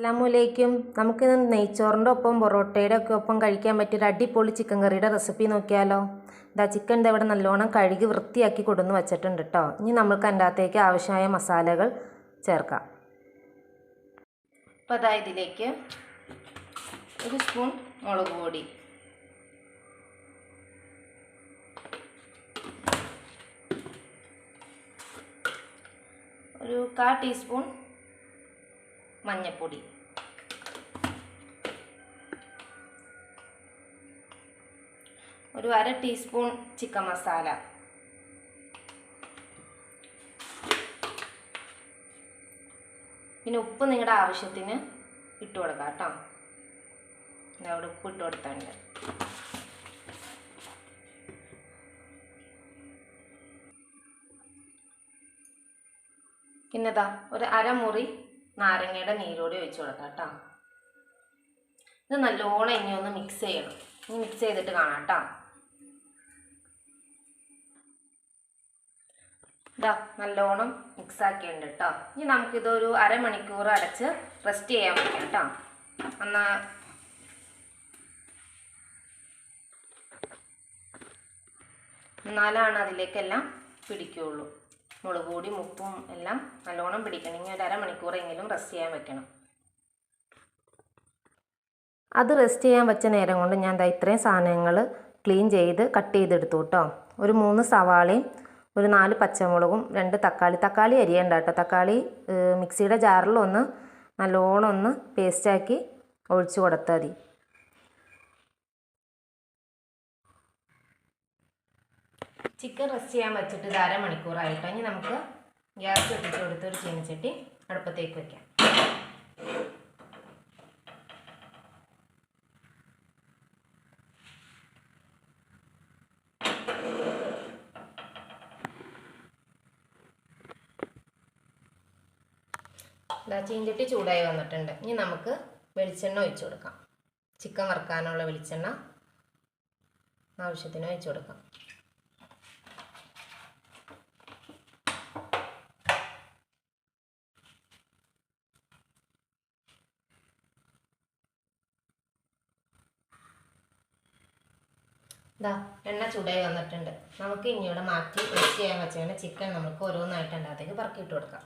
അസ്ലാമലൈക്കും നമുക്ക് നെയ്ച്ചോറിന്റെ ഒപ്പം പൊറോട്ടയുടെ ഒക്കെ ഒപ്പം കഴിക്കാൻ പറ്റിയൊരു അടിപൊളി ചിക്കൻ കറിയുടെ റെസിപ്പി നോക്കിയാലോ? ഇതാ ചിക്കൻ ഇവിടെ നല്ലോണം കഴുകി വൃത്തിയാക്കി കൊടുന്ന് വെച്ചിട്ടുണ്ട് കേട്ടോ ഇനി നമുക്ക് അതിന്റെ അകത്തേക്ക് ആവശ്യമായ മസാലകൾ ചേർക്കാം. അപ്പോൾ അതാ ഇതിലേക്ക് ഒരു സ്പൂൺ മുളക് പൊടി. ഒരു കാ ടീസ്പൂൺ മഞ്ഞൾപ്പൊടി ഒരു അര ടീസ്പൂൺ ചിക്കൻ മസാല പിന്നെ ഉപ്പ് നിങ്ങളുടെ ആവശ്യത്തിന് ഇട്ട് കൊടുക്കാം കേട്ടോ. അവിടെ ഉപ്പ് ഇട്ട് കൊടുത്തുണ്ട് പിന്നെതാ ഒരു അരമുറി നാരങ്ങയുടെ നീരോടി ഒഴിച്ചു കൊടുക്കാം കേട്ടോ. ഇത് നല്ലോണം ഇനി ഒന്ന് മിക്സ് ചെയ്യണം. ഇനി മിക്സ് ചെയ്തിട്ട് കാണാം കേട്ടോ. നല്ലോണം മിക്സ് ആക്കിയിട്ടുണ്ട് കേട്ടോ. ഇനി നമുക്കിതൊരു അരമണിക്കൂർ അടച്ച് റെസ്റ്റ് ചെയ്യാൻ പറ്റും കേട്ടോ. എന്നാ എന്നാലാണ് അതിലേക്കെല്ലാം പിടിക്കുകയുള്ളൂ മുളക് മുപ്പും എല്ലാം നല്ലോണം പിടിക്കണം. ഇനി ഒരു അരമണിക്കൂറെങ്കിലും റെസ്റ്റ് ചെയ്യാൻ വെക്കണം. അത് റെസ്റ്റ് ചെയ്യാൻ വെച്ച നേരം കൊണ്ട് ഞാൻ ദാ ഇത്രയും സാധനങ്ങൾ ക്ലീൻ ചെയ്ത് കട്ട് ചെയ്തെടുത്തു കേട്ടോ ഒരു മൂന്ന് സവാളയും ഒരു നാല് പച്ചമുളകും രണ്ട് തക്കാളി. തക്കാളി അരിയണ്ട കേട്ടോ തക്കാളി മിക്സിയുടെ ജാറിലൊന്ന് നല്ലോണം ഒന്ന് പേസ്റ്റാക്കി ഒഴിച്ചു കൊടുത്താൽ മതി. ചിക്കൻ റെസ്റ്റ് ചെയ്യാൻ വെച്ചിട്ട് ഇത് അരമണിക്കൂറായിട്ടോ ഇനി നമുക്ക് ഗ്യാസ് കത്തിച്ച് കൊടുത്ത് ഒരു ചീനച്ചട്ടി അടുപ്പത്തേക്ക് വെക്കാം. ഇതാ ചീഞ്ചട്ടി ചൂടായി വന്നിട്ടുണ്ട്. ഇനി നമുക്ക് വെളിച്ചെണ്ണ ഒഴിച്ചു കൊടുക്കാം. ചിക്കൻ വറുക്കാനുള്ള വെളിച്ചെണ്ണ ആവശ്യത്തിന് ഒഴിച്ചു കൊടുക്കാം. ഇതാ എണ്ണ ചൂടായി വന്നിട്ടുണ്ട്. നമുക്ക് ഇനി മാറ്റി വെച്ച് ചെയ്യാൻ വെച്ചാണ് ചിക്കൻ നമുക്ക് ഓരോന്നായിട്ട് എണ്ണത്തേക്ക് പറക്കിയിട്ട് കൊടുക്കാം.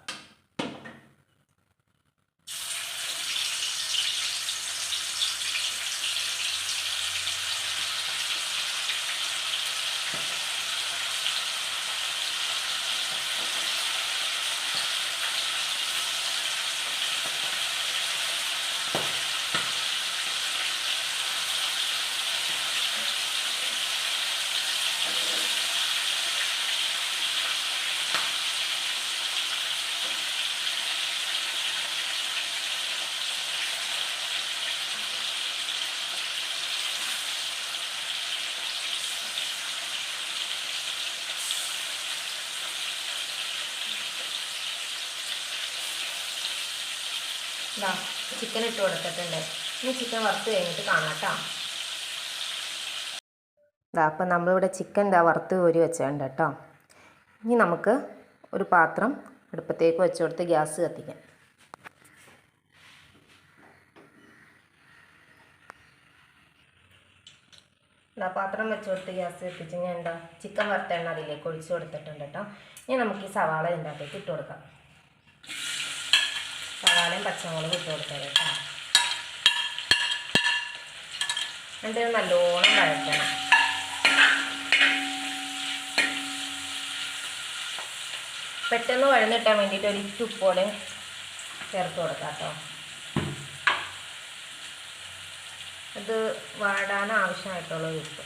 ഇതാ ചിക്കൻ ഇട്ട് കൊടുത്തിട്ടുണ്ട്. ഇനി ചിക്കൻ വറുത്ത് കഴിഞ്ഞിട്ട് കാണാം കേട്ടോ ഇതാ അപ്പം നമ്മളിവിടെ ചിക്കൻ ഇതാ വറുത്ത് കോരി വെച്ചുണ്ട് കേട്ടോ. ഇനി നമുക്ക് ഒരു പാത്രം അടുപ്പത്തേക്ക് വെച്ച് കൊടുത്ത് ഗ്യാസ് കത്തിക്കാം. ഇതാ പാത്രം വെച്ച് കൊടുത്ത് ഗ്യാസ് കത്തിച്ച് ഞാൻ എന്താ ചിക്കൻ വറുത്ത എണ്ണ അതിലേക്ക് ഒഴിച്ചു കൊടുത്തിട്ടുണ്ട് കേട്ടോ. ഇനി നമുക്ക് ഈ സവാള ഇതിന്റെ അകത്തേക്ക് ഇട്ട് കൊടുക്കാം. സവാളയും പച്ചമുളകും ഇട്ട് കൊടുത്തത് കേട്ടോ. എന്നിട്ട് നല്ലോണം വഴറ്റണം. പെട്ടെന്ന് വഴന്നിട്ടാൻ വേണ്ടിയിട്ട് ഒരു ഉപ്പോടെ ചേർത്ത് കൊടുക്കാം കേട്ടോ. അത് വാടാൻ ആവശ്യമായിട്ടുള്ള ഉപ്പ്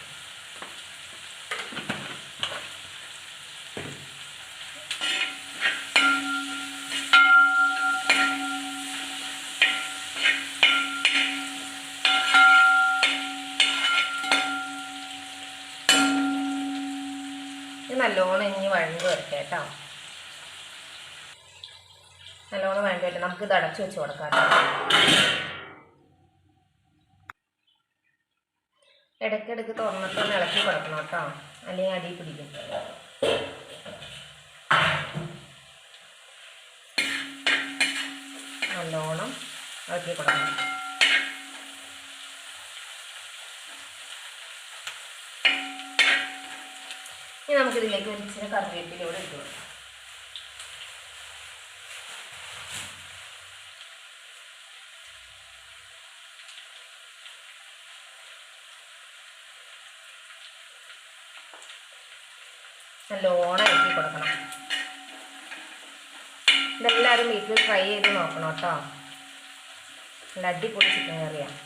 ഇത് നല്ലോണം ഇനി വഴണ്ട് വരട്ടെ കേട്ടോ നല്ലോണം വഴണ്ട് വരട്ടെ നമുക്ക് ഇത് അടച്ചു വെച്ച് കൊടുക്കാം ഇടയ്ക്കിടയ്ക്ക് തുറന്നിട്ടൊന്ന് ഇളക്കി കൊടുക്കണം കേട്ടോ. അല്ലെങ്കിൽ അടി പിടിക്കും. നല്ലോണം ഇളക്കി കൊടുക്കണം. ഇനി നമുക്കിതിലേക്ക് ഒരു ഇച്ചിരി കറിവേപ്പിലൂടെ ഇട്ട് കൊടുക്കാം. നല്ലോണം കൊടുക്കണം. ഇതെല്ലാവരും വീട്ടിൽ ട്രൈ ചെയ്ത് നോക്കണം കേട്ടോ. നല്ല അടിപൊളി ചിക്കൻ കറിയാണ്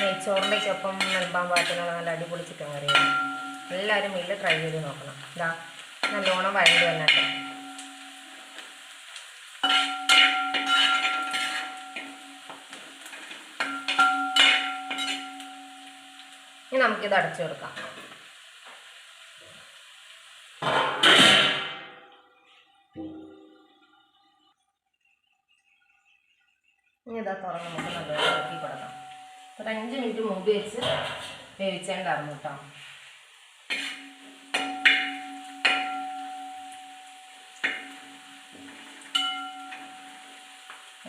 നെയ്ച്ചോറിന്റെയൊക്കെ ഒപ്പം നൽകാൻ പാകത്തിനുള്ള നല്ല അടിപൊളി ചിക്കൻ കറിയാണ് എല്ലാവരും വീട്ടിൽ ട്രൈ ചെയ്ത് നോക്കണം. ഇതാ നല്ലോണം വഴണ്ട് വന്നിട്ട് ഇനി നമുക്കിത് അടച്ചു കൊടുക്കാം. ഇനി ഇതാ തുറന്ന് നമുക്ക് നല്ലോണം ഇളക്കി കൊടുക്കാം. ഒരു അഞ്ച് മിനിറ്റ് മുമ്പ് വെച്ച് വേവിച്ചേണ്ടായിരുന്നു കേട്ടോ.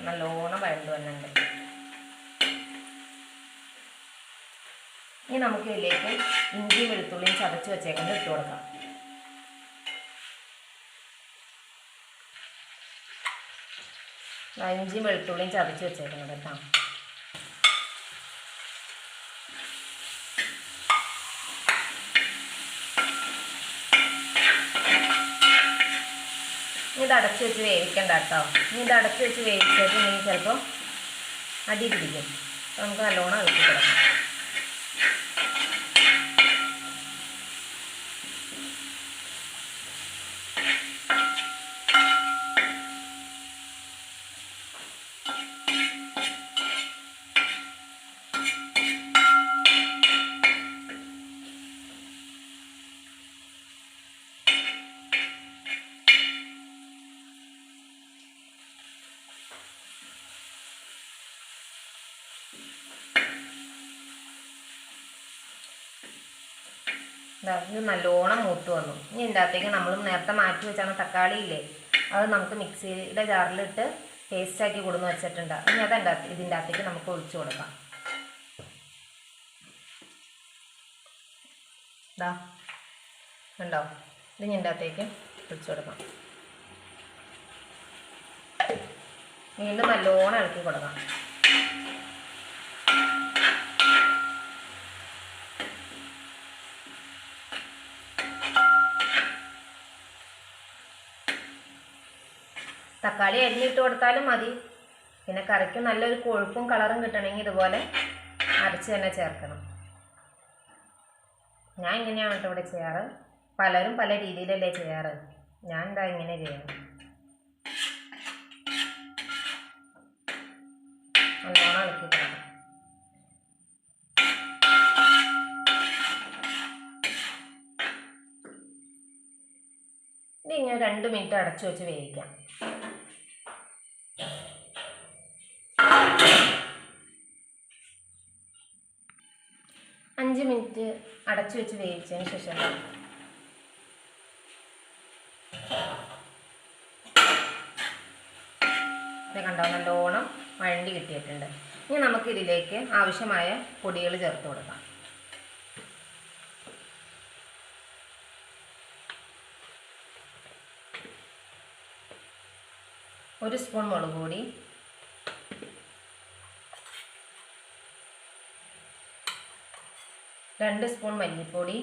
നല്ലോണം വഴണ്ട് വന്നിട്ടുണ്ട് ഇനി നമുക്ക് ഇതിലേക്ക് ഇഞ്ചിയും വെളുത്തുള്ളിയും ചതച്ച് വെച്ചേക്കുന്നത് ഇട്ട് കൊടുക്കാം. ഇഞ്ചിയും വെളുത്തുള്ളിയും ചതച്ച് വെച്ചേക്കുന്നത് കേട്ടോ. ഇത് അടച്ച് വെച്ച് വേവിക്കണ്ട കേട്ടോ. ഇനി ഇത് അടച്ച് വെച്ച് വേവിച്ചിട്ട് ഇനി ചിലപ്പോൾ അടി പിടിക്കും. നമുക്ക് നല്ലോണം ഇളക്കി കിടക്കാം. ഇത് നല്ലോണം മൂത്ത് വന്നു. ഇനി ഇതിന്റെ അകത്തേക്ക് നമ്മൾ നേരത്തെ മാറ്റി വെച്ചാണ് തക്കാളി ഇല്ലേ? അത് നമുക്ക് മിക്സിയുടെ ജാറിലിട്ട് പേസ്റ്റാക്കി കൊടുന്ന് വെച്ചിട്ടുണ്ട്. ഇനി അത് ഇതിന്റെ അകത്തേക്ക് നമുക്ക് ഒഴിച്ചു കൊടുക്കാം. ദാ ഉണ്ടോ ഇത് ഇതിന്റെ അകത്തേക്ക് ഒഴിച്ചു കൊടുക്കാം. വീണ്ടും നല്ലോണം ഇളക്കി കൊടുക്കാം. തക്കാളി അരിഞ്ഞിട്ട് കൊടുത്താലും മതി. പിന്നെ കറിക്ക് നല്ലൊരു കൊഴുപ്പും കളറും കിട്ടണമെങ്കിൽ ഇതുപോലെ അരച്ച് തന്നെ ചേർക്കണം. ഞാൻ ഇങ്ങനെയാണ് കേട്ടോ ഇവിടെ ചെയ്യാറ്. പലരും പല രീതിയിലല്ലേ ചെയ്യാറ്. ഞാൻ എന്താ ഇങ്ങനെ ചെയ്യണം ഇത് ഇങ്ങനെ രണ്ട് മിനിറ്റ് അടച്ചു വെച്ച് വേവിക്കാം. അഞ്ച് മിനിറ്റ് അടച്ചു വെച്ച് വേവിച്ചതിന് ശേഷം ഇത് കണ്ടോ നല്ലോണം വഴണ്ടി കിട്ടിയിട്ടുണ്ട്. ഇനി നമുക്ക് ഇതിലേക്ക് ആവശ്യമായ പൊടികൾ ചേർത്ത് കൊടുക്കാം. ഒരു സ്പൂൺ മുളക് പൊടി രണ്ട് സ്പൂൺ മല്ലിപ്പൊടി.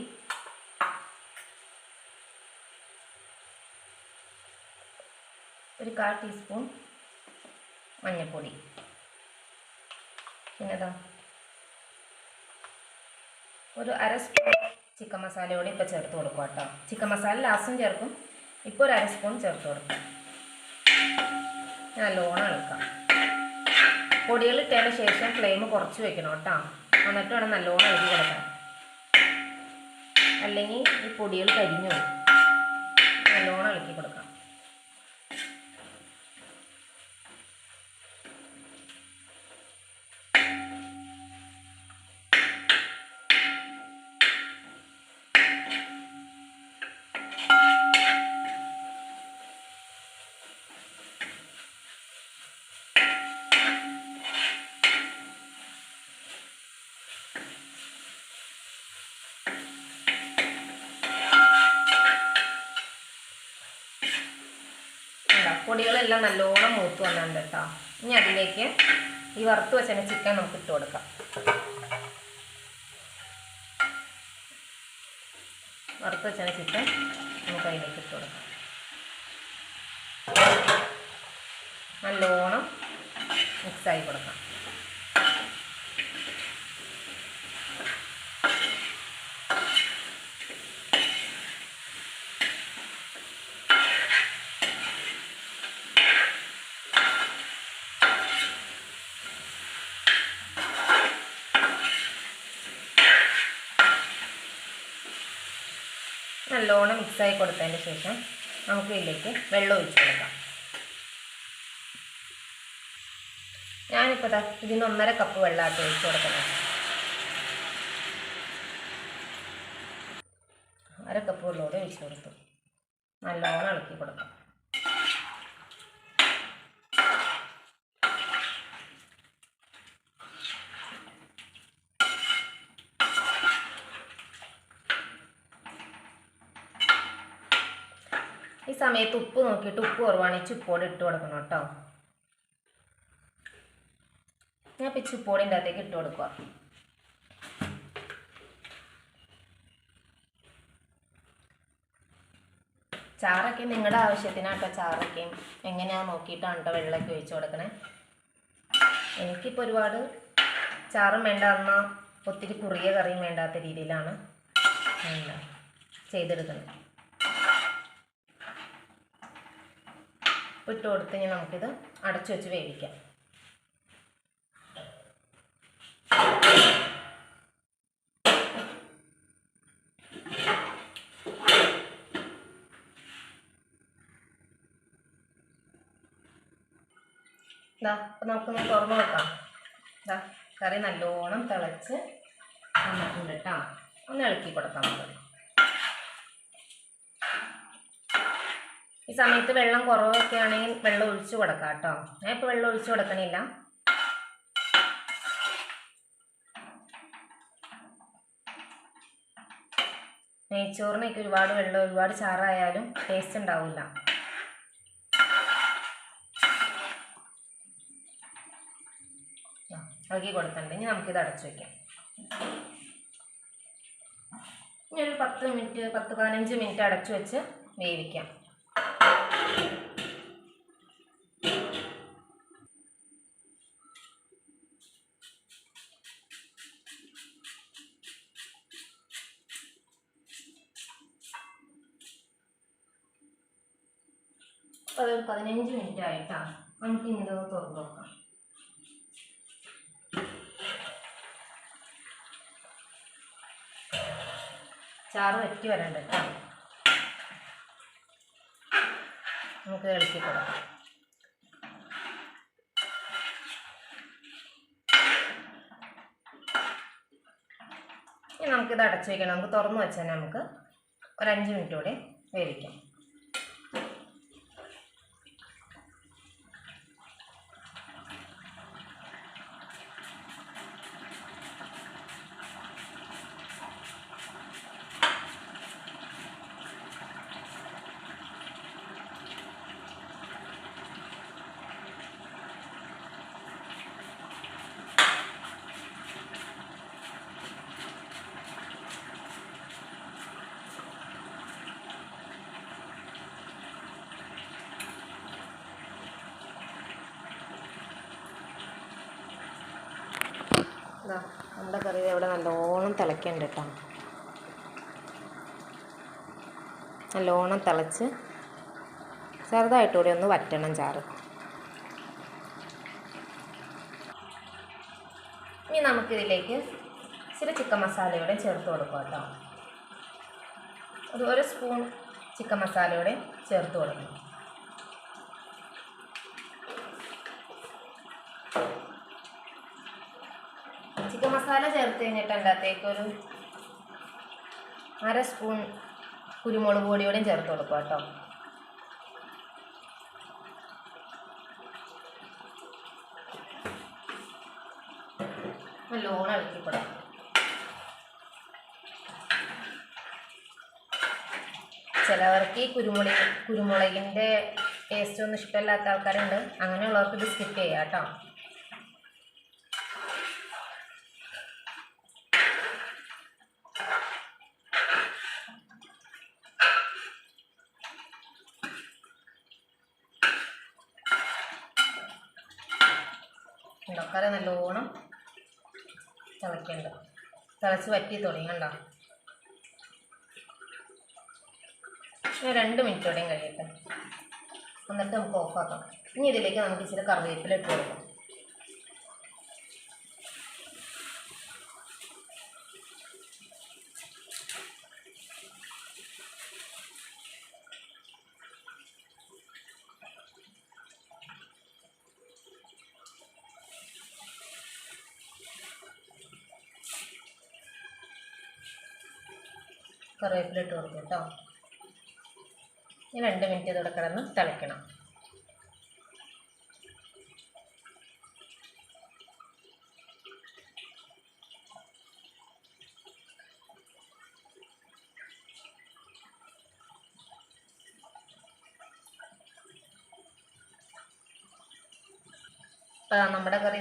ഒരു കാൽ ടീസ്പൂൺ മഞ്ഞൾപ്പൊടി. പിന്നെതാ ഒരു അര സ്പൂൺ ചിക്കൻ മസാല കൂടി ഇപ്പോൾ ചേർത്ത് കൊടുക്കുക കേട്ടോ. ചിക്കൻ മസാല ലാസ്റ്റും ചേർക്കും. ഇപ്പോൾ ഒരു അര സ്പൂൺ ചേർത്ത് കൊടുക്കാം. നല്ലോണം ഇളക്കാം. പൊടികൾ ഇട്ടതിന് ശേഷം ഫ്ലെയിം കുറച്ച് വെക്കണം കേട്ടോ. എന്നിട്ട് വേണം നല്ലോണം ഇളക്കി കൊടുക്കാൻ. അല്ലെങ്കിൽ ഈ പൊടികൾ കരിഞ്ഞു നല്ലോണം ഇളക്കി കൊടുക്കാം. പൊടികളെല്ലാം നല്ലോണം മൂത്ത് വന്നിട്ടുണ്ട് കേട്ടോ. ഇനി അതിലേക്ക് ഈ വറുത്ത് വെച്ച ചിക്കൻ നമുക്ക് ഇട്ട് കൊടുക്കാം. വറുത്ത് വെച്ച ചിക്കൻ നമുക്ക് അതിലേക്ക് ഇട്ട് കൊടുക്കാം. നല്ലോണം മിക്സ് ആയി കൊടുക്കാം. നല്ലോണം മിക്സായി കൊടുത്തതിന് ശേഷം നമുക്ക് ഇതിലേക്ക് വെള്ളം ഒഴിച്ചു കൊടുക്കാം. ഞാനിപ്പോൾ ഇതിന് ഒന്നര കപ്പ് വെള്ളമാക്കി ഒഴിച്ചു കൊടുക്കണം അര കപ്പ് വെള്ളമൂടെ ഒഴിച്ചു കൊടുത്തു. നല്ലോണം ഇളക്കി കൊടുക്കാം. ഈ സമയത്ത് ഉപ്പ് നോക്കിയിട്ട് ഉപ്പ് കുറവാണെങ്കിൽ ചുപ്പോടെ ഇട്ട് കൊടുക്കണം കേട്ടോ. ഞാൻ ഇപ്പം ചുപ്പോടിന്റെ അകത്തേക്ക് ഇട്ട് കൊടുക്കുക ചാറൊക്കെ നിങ്ങളുടെ ആവശ്യത്തിനാട്ടോ ചാറൊക്കെ. എങ്ങനെയാണ് നോക്കിയിട്ടാണ് കേട്ടോ വെള്ളമൊക്കെ ഒഴിച്ചു കൊടുക്കണേ. എനിക്കിപ്പോൾ ഒരുപാട് ചാറും വേണ്ട. എന്നാൽ ഒത്തിരി കുറിയ കറിയും വേണ്ടാത്ത രീതിയിലാണ് ചെയ്തെടുക്കുന്നത്. ഇട്ട് കൊടുത്ത് ഇനി നമുക്കിത് അടച്ചു വെച്ച് വേവിക്കാം. ഇതാ അപ്പം നമുക്കൊന്ന് തുറന്ന് നോക്കാം. കറി നല്ലോണം തിളച്ച് വന്നിട്ടുണ്ട് കേട്ടോ. ഒന്ന് ഇളക്കി കൊടുക്കാം നമുക്ക് ഈ സമയത്ത് വെള്ളം കുറവൊക്കെ ആണെങ്കിൽ വെള്ളം ഒഴിച്ചു കൊടുക്കാം കേട്ടോ. ഞാൻ ഇപ്പോൾ വെള്ളം ഒഴിച്ചു കൊടുക്കണില്ല. നെയ്ച്ചോറിനൊക്കെ ഒരുപാട് വെള്ളം ഒരുപാട് ചാറായാലും ടേസ്റ്റ് ഉണ്ടാവില്ല ഇളക്കി കൊടുത്തിട്ടുണ്ട്. ഇനി നമുക്കിത് അടച്ചു വയ്ക്കാം ഇനി ഒരു പത്ത് മിനിറ്റ് പത്ത് പതിനഞ്ച് മിനിറ്റ് അടച്ചു വെച്ച് വേവിക്കാം അപ്പോൾ അതൊരു പതിനഞ്ച് മിനിറ്റ് ആയിട്ടാണ് നമുക്ക് തുറന്നു നോക്കാം. ചാറ് വറ്റി വരണ്ട കേട്ടോ. നമുക്ക് ഇളക്കി കൊടുക്കാം. ഇനി നമുക്കിത് അടച്ചു വയ്ക്കണം നമുക്ക് തുറന്നു വെച്ചാൽ നമുക്ക് ഒരു അഞ്ച് മിനിറ്റ് കൂടെ വേവിക്കാം. നമ്മുടെ കറി ഇവിടെ നല്ലോണം തിളയ്ക്കണ്ട കേട്ടോ. നല്ലോണം തിളച്ച് ചെറുതായിട്ട് ഒന്ന് വറ്റണം ചാറ്. ഇനി നമുക്കിതിലേക്ക് ഇച്ചിരി ചിക്കൻ മസാലയോടെ ചേർത്ത് കൊടുക്കുക കേട്ടോ. ഒരു ഒരു സ്പൂൺ ചിക്കൻ മസാലയോടെ ചേർത്ത് കൊടുക്കണം ചിക്കൻ മസാല ചേർത്ത് കഴിഞ്ഞിട്ട് ഒരു അര സ്പൂൺ കുരുമുളക് പൊടിയോടെയും ചേർത്ത് കൊടുക്കുക കേട്ടോ. നല്ലോണം ഇളക്കി കൊടുക്കാം. ചിലവർക്ക് ഈ കുരുമുളക് കുരുമുളകിന്റെ ടേസ്റ്റ് ഒന്നും ഇഷ്ടമില്ലാത്ത ആൾക്കാരുണ്ട്. അങ്ങനെയുള്ളവർക്ക് ഇത് സ്കിപ്പ് ചെയ്യാം കേട്ടോ. ഉണ്ടാക്കാതെ നല്ലോണം തിളയ്ക്കണ്ട. തിളച്ച് വറ്റി തുടങ്ങണ്ട രണ്ട് മിനിറ്റോടെയും കഴിയട്ടെ. എന്നിട്ട് നമുക്ക് ഓഫാക്കാം ഇനി ഇതിലേക്ക് നമുക്ക് ഇച്ചിരി കറിവേപ്പില ഇട്ട് കൊടുക്കാം. കറിവേപ്പില ഇട്ട് കൊടുക്കും കേട്ടോ. ഇനി രണ്ട് മിനിറ്റ് ഇതോടെ കിടന്ന് തിളയ്ക്കണം. അപ്പോൾ നമ്മുടെ കറി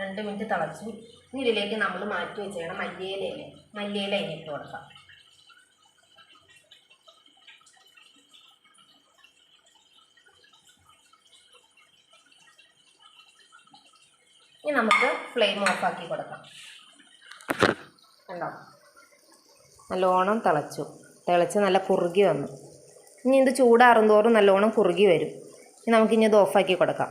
രണ്ട് മിനിറ്റ് തിളച്ചു. ഇനി ഇതിലേക്ക് നമ്മൾ മാറ്റി വെച്ചേക്കണം മല്ലിയിലയില്ലേ? മല്ലിയില അതിനിട്ട് കൊടുക്കാം ഇനി നമുക്ക് ഫ്ലെയിം ഓഫാക്കി കൊടുക്കാം. കണ്ടോ നല്ലോണം തിളച്ചു. തിളച്ച് നല്ല കുറുകി വന്നു. ഇനി ഇത് ചൂടാറും തോറും നല്ലോണം കുറുകി വരും. ഇനി നമുക്കിനി ഇത് ഓഫാക്കി കൊടുക്കാം.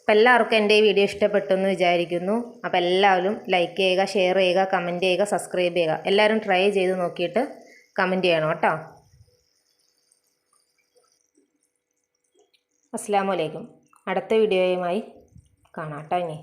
അപ്പം എല്ലാവർക്കും എന്റെ ഈ വീഡിയോ ഇഷ്ടപ്പെട്ടു എന്ന് വിചാരിക്കുന്നു. അപ്പോൾ എല്ലാവരും ലൈക്ക് ചെയ്യുക ഷെയർ ചെയ്യുക കമന്റ് ചെയ്യുക സബ്സ്ക്രൈബ് ചെയ്യുക. എല്ലാവരും ട്രൈ ചെയ്ത് നോക്കിയിട്ട് കമന്റ് ചെയ്യണം കേട്ടോ. അസ്സാമലൈക്കും അടുത്ത വീഡിയോയുമായി കാണാം കേട്ടോ ഇനി.